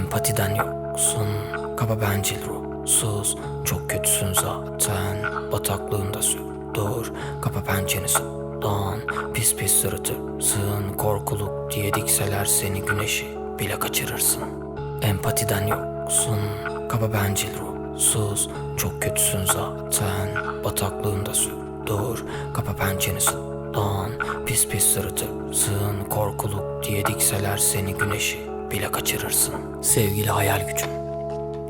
Empatiden yoksun Kaba bencil ruhsuz. Çok kötüsün zaten Bataklığında su Dur Kapa pençeni sudan. Pis pis sırıtırsın Korkuluk diye dikseler seni güneşi Bile kaçırırsın. Empatiden yoksun Kaba bencil ruhsuz. Çok kötüsün zaten Bataklığında su Dur Kapa pençeni sudan. Pis pis sırıtırsın Korkuluk diye dikseler seni güneşi Bile kaçırırsın. Sevgili hayal gücüm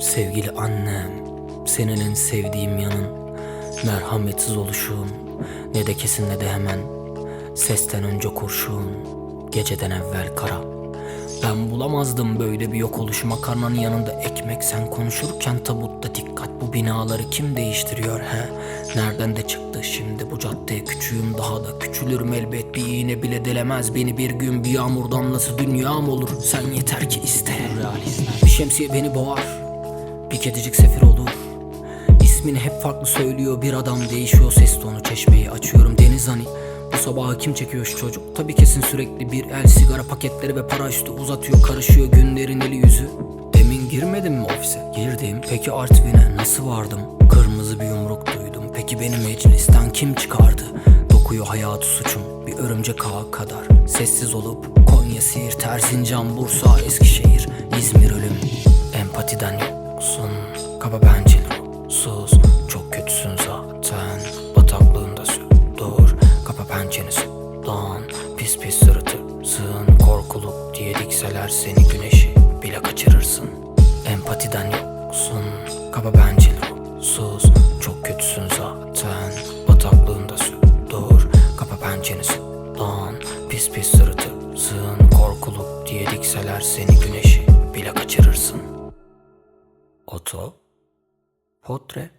Sevgili annem, senin en sevdiğim yanın Merhametsiz oluşun Ne de kesin ne de hemen Sesten önce kurşun Geceden evvel kara. Ben bulamazdım böyle bir yok oluş Makarnanın yanında ekmek. Sen konuşurken Tabutta dikkat bu binaları kim değiştiriyor he? Nereden de çıktı şimdi küçüğüm Daha da küçülürüm elbet bir iğne bile delemez Beni. Bir gün bir yağmur damlası dünyam olur. Sen yeter ki iste. Bir şemsiye beni boğar. Bir kedicik sefir olur. İsmini hep farklı söylüyor. Bir adam değişiyor. Ses tonu çeşmeyi açıyorum. Deniz hani bu sabahı kim çekiyor şu çocuk? Tabi kesin sürekli bir el sigara paketleri ve para üstü uzatıyor. Karışıyor günlerin eli yüzü. Demin girmedim mi ofise? Girdim. Peki Artvin'e nasıl vardım? Kırmızı bir yumruk duydum. Peki beni meclisten kim çıkardı Dokuyor hayatı suçum. Bir örümcek ağı kadar Sessiz olup Konya, Siirt, Erzincan, Bursa, Eskişehir, İzmir ölüm. Empatiden yoksun Kaba bencil ruhsuz Çok kötüsün zaten Bataklığında Dur Kapa pençeni sudan Pis pis sırıtırsın. Korkuluk diye dikseler seni güneşi Bile kaçırırsın. Empatiden yoksun Kaba bencil ruhsuz Çok kötüsün zaten Bataklığında Dur Kapa pençeni sudan Pis pis sırıtırsın Korkuluk diye dikseler seni güneşi. Bile kaçırırsın. Oto Portre